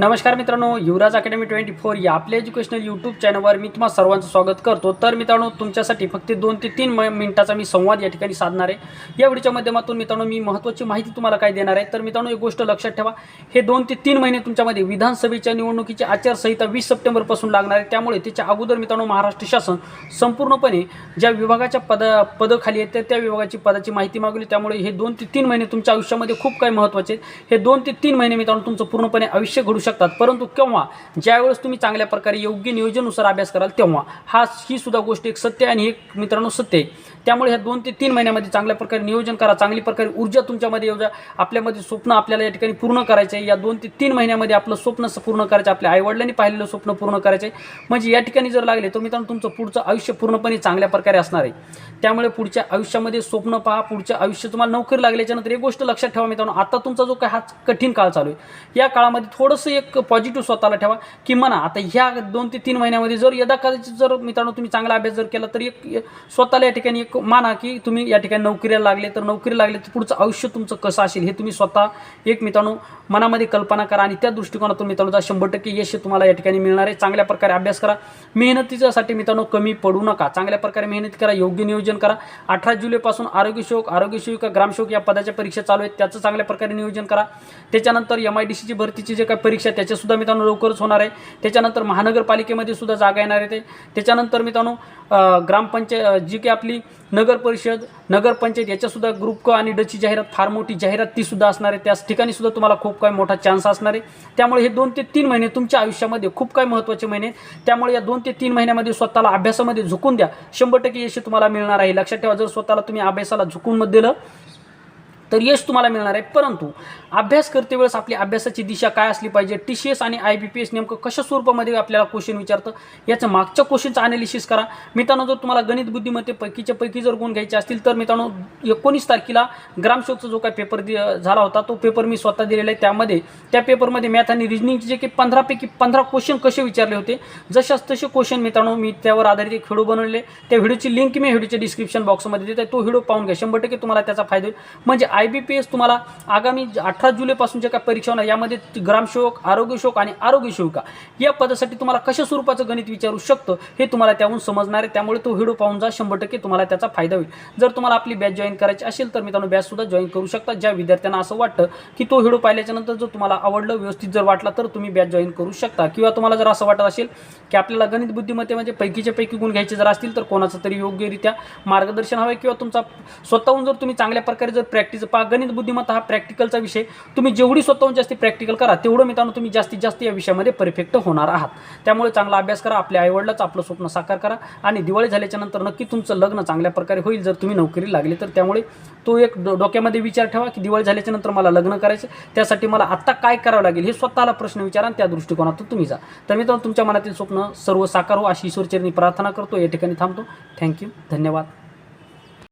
नमस्कार मित्रांनो युवराज academy twenty four या आपल्या एज्युकेशनल यूट्यूब चॅनलवर मी तुम्हाला सर्वांचं स्वागत करतो. तर मित्रांनो तुमच्यासाठी फक्त दोन ते तीन म मिनिटाचा मी संवाद या ठिकाणी साधणार आहे. या व्हिडिओच्या माध्यमातून मित्रांनो मी महत्त्वाची माहिती तुम्हाला काय देणार आहे? तर मित्रांनो एक गोष्ट लक्षात ठेवा. हे दोन ते तीन महिने तुमच्यामध्ये विधानसभेच्या निवडणुकीची आचारसंहिता वीस सप्टेंबरपासून लागणार आहे. त्यामुळे त्याच्या अगोदर मित्रांनो महाराष्ट्र शासन संपूर्णपणे ज्या विभागाच्या पद पदं आहेत त्या विभागाची पदाची माहिती मागवली. त्यामुळे हे दोन ते तीन महिने तुमच्या आयुष्यामध्ये खूप काही महत्त्वाचे आहेत. हे दोन ते तीन महिने मित्रांनो तुमचं पूर्णपणे आयुष्य घडू शकतात. परंतु केव्हा? ज्यावेळेस तुम्ही चांगल्या प्रकारे योग्य नियोजनानुसार अभ्यास कराल तेव्हा. हा ही सुद्धा गोष्ट एक सत्य आहे आणि एक मित्रांनो सत्य आहे. त्यामुळे ह्या दोन ते तीन महिन्यामध्ये चांगल्या प्रकारे नियोजन करा चांगली प्रकारे ऊर्जा तुमच्यामध्ये येऊ द्या. आपल्यामध्ये स्वप्न आपल्याला या ठिकाणी पूर्ण करायचे आहे या दोन ते तीन महिन्यामध्ये आपलं स्वप्न पूर्ण करायचं आपल्या आईवडिलांनी पाहिलेलं स्वप्न पूर्ण करायचं आहे म्हणजे या ठिकाणी जर लागले तर मित्रांनो तुमचं पुढचं आयुष्य पूर्णपणे चांगल्या प्रकारे असणार आहे. त्यामुळे पुढच्या आयुष्यामध्ये स्वप्न पहा पुढच्या आयुष्य तुम्हाला नोकरी लागल्याच्यानंतर एक गोष्ट लक्षात ठेवा मित्रांनो आता तुमचा जो काय हा कठीण काळ चालू आहे या काळामध्ये थोडंसं एक पॉझिटिव्ह स्वतःला ठेवा की म्हणा आता ह्या दोन ते तीन महिन्यामध्ये जर यदा कदाचित जर मित्रांनो तुम्ही चांगला अभ्यास जर केला तर एक एक स्वतःला या ठिकाणी एक माना की तुम्ही या ठिकाणी नोकरीला लागले तर नोकरी लागले तर पुढचं आयुष्य तुमचं कसं असेल हे तुम्ही स्वतः एक मित्रांनो मनामध्ये कल्पना करा आणि त्या दृष्टिकोनातून मित्रांनो शंभर टक्के यश तुम्हाला या ठिकाणी मिळणार आहे. चांगल्या प्रकारे अभ्यास करा. मेहनतीच्यासाठी मित्रांनो कमी पडू नका. चांगल्या प्रकारे मेहनत करा योग्य नियोजन करा. अठरा जुलैपासून आरोग्य आरोग्यसेविका आरोग्य सेविका ग्रामसेवक या पदाच्या परीक्षा चालू आहेत. त्याचं चांगल्या प्रकारे नियोजन करा. त्याच्यानंतर एम आय डी सीची भरतीची जे काही परीक्षा आहे त्याच्यासुद्धा मित्रांनो लवकरच होणार आहे. त्याच्यानंतर महानगरपालिकेमध्ये सुद्धा जागा येणार आहे ते. त्याच्यानंतर मित्रांनो ग्रामपंचायत जी काही आपली नगर परिषद नगरपंचायत याच्यासुद्धा ग्रुप क आणि डची जाहिरात फार मोठी जाहिरात ती सुद्धा असणार आहे. त्याच ठिकाणी सुद्धा तुम्हाला खूप काही मोठा चान्स असणार आहे. त्यामुळे हे दोन ते तीन महिने तुमच्या आयुष्यामध्ये खूप काही महत्त्वाचे महिने त्यामुळे या दोन ते तीन महिन्यामध्ये स्वतःला अभ्यासामध्ये झुकून द्या. शंभर टक्के यश तुम्हाला मिळणार आहे. लक्षात ठेवा जर स्वतःला तुम्ही अभ्यासाला झुकून दिलं तर यश तुम्हाला मिळणार आहे. परंतु अभ्यास करते वेळेस आपली अभ्यासाची दिशा काय असली पाहिजे? टी सी एस आणि आय बी पी एस नेमकं कशा स्वरूपामध्ये आपल्याला क्वेश्चन विचारतं? याचं मागच्या क्वेश्चनचं अनालिसिस करा. मित्रांनो जर तुम्हाला गणित बुद्धिमत्ते पैकीच्या पैकी जर गुण घ्यायचे असतील तर मित्रांनो एकोणीस तारखेला ग्रामसेवकचा जो काय पेपर दि झाला होता तो पेपर मी स्वतः दिलेला आहे. त्यामध्ये त्या पेपरमध्ये मॅथ आणि रिजनिंगचे जे की पंधरापैकी पंधरा क्वेश्चन कसे विचारले होते जशाच तसे क्वेश्चन मित्रांनो मी त्यावर आधारित एक व्हिडिओ बनवले त्या व्हिडिओची लिंक मी व्हिडिओच्या डिस्क्रिप्शन बॉक्समध्ये देत आहे तो व्हिडिओ पाहून घ्या. शंभर टक्के तुम्हाला त्याचा फायदा होईल. म्हणजे आय बी पी एस तुम्हाला आगामी अठरा जुलैपासून जे काय परीक्षा होणार. यामध्ये ग्रामसेवक आरोग्यसेवक आणि आरोग्यसेविका या पदासाठी तुम्हाला कशा स्वरूपाचं गणित विचारू शकतं हे तुम्हाला त्याहून समजणार आहे. त्यामुळे तो व्हिडिओ पाहून जा शंभर टक्के तुम्हाला त्याचा फायदा होईल. जर तुम्हाला आपली बॅच जॉईन करायची असेल तर मित्रांनो बॅचसुद्धा जॉईन करू शकता. ज्या विद्यार्थ्यांना असं वाटतं की तो व्हिडिओ पाहिल्याच्यानंतर जर तुम्हाला आवडलं व्यवस्थित जर वाटला तर तुम्ही बॅच जॉईन करू शकता. किंवा तुम्हाला जर असं वाटत असेल की आपल्याला गणित बुद्धिमत्तेमध्ये म्हणजे पैकीच्या पैकी गुण घ्यायचे जर असतील तर कोणाचं तरी योग्यरित्या मार्गदर्शन हवं किंवा तुमचा स्वतःहून जर तुम्ही चांगल्या प्रकारे जर प्रॅक्टिस पहा गणित बुद्धिमत्ता हा प्रॅक्टिकलचा विषय. तुम्ही जेवढी स्वतःहून जास्ती प्रॅक्टिकल करा तेवढं मित्रांनो तुम्ही जास्तीत जास्त या विषयामध्ये परफेक्ट होणार आहात. त्यामुळे चांगला अभ्यास करा आपल्या आईवडिलाचं आपलं स्वप्न साकार करा आणि दिवाळी झाल्याच्यानंतर नक्की तुमचं लग्न चांगल्या प्रकारे होईल. जर तुम्ही नोकरी लागली तर त्यामुळे तो एक डो डोक्यामध्ये विचार ठेवा की दिवाळी झाल्याच्यानंतर मला लग्न करायचं त्यासाठी मला आत्ता काय करावं लागेल हे स्वतःला प्रश्न विचारा आणि त्या दृष्टिकोनातून तुम्ही जा. तर मित्रांनो तुमच्या मनातील स्वप्न सर्व साकार हो अशी ईश्वरचरणी प्रार्थना करतो. या ठिकाणी थांबतो. थँक्यू धन्यवाद.